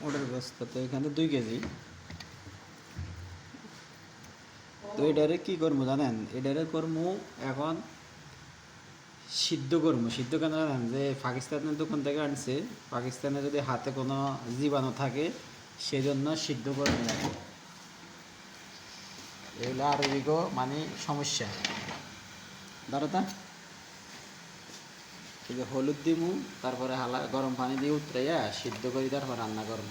ওটার গোস্ত তো এখানে দুই কেজি। তো এটারে কি করব জানেন? এটারে করব এখন সিদ্ধ করব। সিদ্ধ কেন জানেন? যে পাকিস্তানের দোকান থেকে আনছে। পাকিস্তানে যদি হাতে কোনো জীবাণু থাকে, সেজন্য সিদ্ধ করে নেয় এগুলো আরবিকও মানে সমস্যা। দাঁড়াতা যে হলুদ দিমু তারপরে হালা গরম পানি দিয়ে উতরাইয়া সিদ্ধ করি তারপর রান্না করব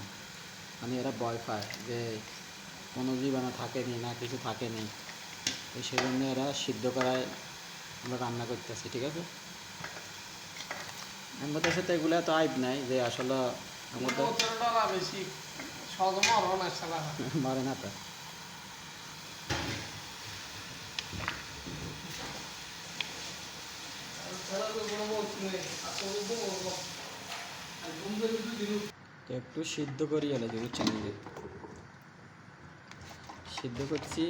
মানে এরা ভয় পায় যে কোনো জীবাণু থাকেনি না কিছু থাকেনি। সেই জন্য এরা সিদ্ধ করায় আমরা রান্না করতেছি ঠিক আছে? আমাদের সাথে এগুলো তো আইব নাই যে আসলে আমাদের মারে না তো ছাড়া তো কোনো বলছি নেই আর তোর উপর বলব আর ঘুম থেকে দুই দিন তো একটু সিদ্ধ করি এলে যে বুঝছেন সিদ্ধ করছি,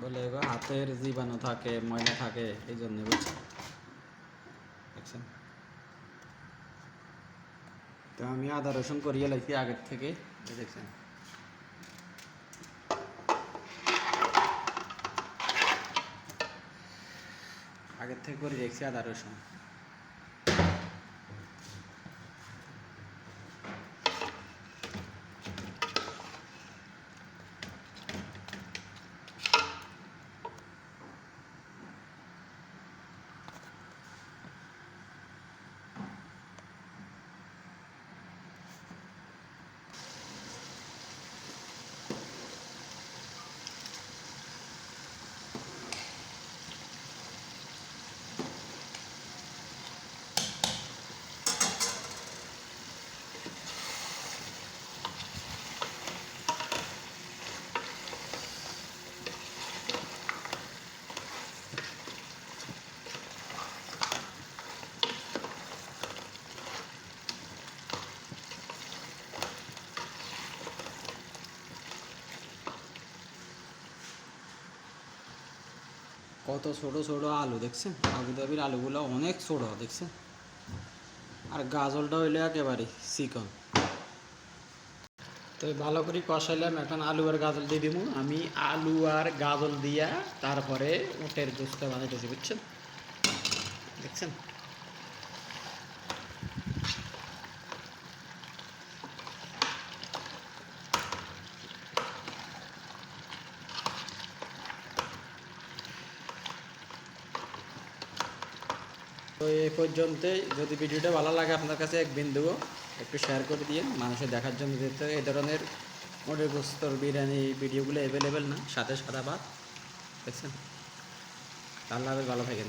বলে হাতের জীবাণু থাকে, ময়লা থাকে, এই জন্য বুঝছেন? দেখছেন? তো আমি আদা রসুন করিয়ে লাইছি আগের থেকে দেখছেন? আগের থেকে করে রেখেছি আদা রসুন কত ছোট ছোট আলু, দেখছেন? আবুধাবির আলুগুলো অনেক ছোট, দেখছেন? আর গাজলটা হইলে একেবারে চিকন। তো ভালো করে কষাইলাম, এখন আলু আর গাজল দিয়ে দিব আমি আলু আর গাজল দিয়া তারপরে উটের গোস্ত বানাইতেছি, বুঝছেন? দেখছেন? তো এই পর্যন্তই। যদি ভিডিওটা ভালো লাগে আপনার কাছে এক বিন্দুও একটু শেয়ার করে দিয়ে মানুষের দেখার জন্য যেহেতু এই ধরনের মোটের বস্তর বিরিয়ানি ভিডিওগুলো অ্যাভেলেবেল না সাথে সাদা ভাত দেখছেন? তাহলে হাফেজ, ভালো থাকেন।